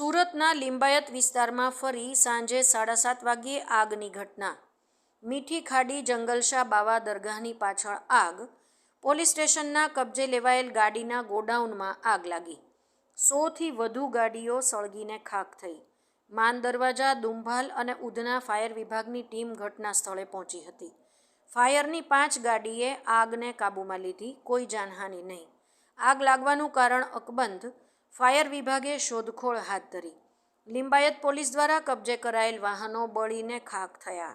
સુરતના લિંબાયત વિસ્તારમાં ફરી સાંજે સાડા સાત વાગ્યે આગની ઘટના. મીઠી ખાડી જંગલશા બાવા દરગાહની પાછળ આગ. પોલીસ સ્ટેશનના કબજે લેવાયેલ ગાડીના ગોડાઉનમાં આગ લાગી. સોથી વધુ ગાડીઓ સળગીને ખાખ થઈ. માન દરવાજા, દુંભાલ અને ઉધના ફાયર વિભાગની ટીમ ઘટના સ્થળે પહોંચી હતી. ફાયરની પાંચ ગાડીએ આગને કાબૂમાં લીધી, કોઈ જાનહાનિ નહીં. આગ લાગવાનું કારણ અકબંધ ફાયર વિભાગે શોધખોળ હાથ ધરી. લિંબાયત પોલીસ દ્વારા કબજે કરાયેલ વાહનો બળીને ખાખ થયા.